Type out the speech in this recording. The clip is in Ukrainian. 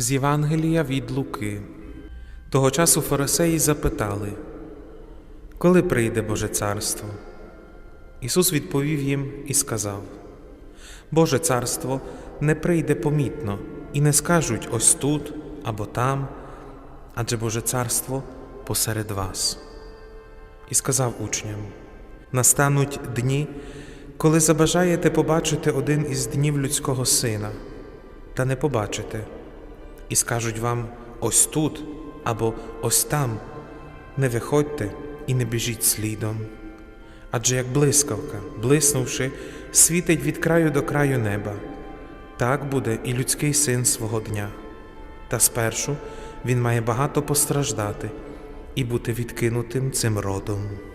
З Євангелія від Луки. Того часу фарисеї запитали, коли прийде Боже царство? Ісус відповів їм і сказав: Боже царство не прийде помітно, і не скажуть ось тут або там, адже Боже царство посеред вас. І сказав учням: настануть дні, коли забажаєте побачити один із днів людського сина, та не побачите, і скажуть вам ось тут або ось там, не виходьте і не біжіть слідом. Адже як блискавка, блиснувши, світить від краю до краю неба, так буде і людський син свого дня. Та спершу він має багато постраждати і бути відкинутим цим родом.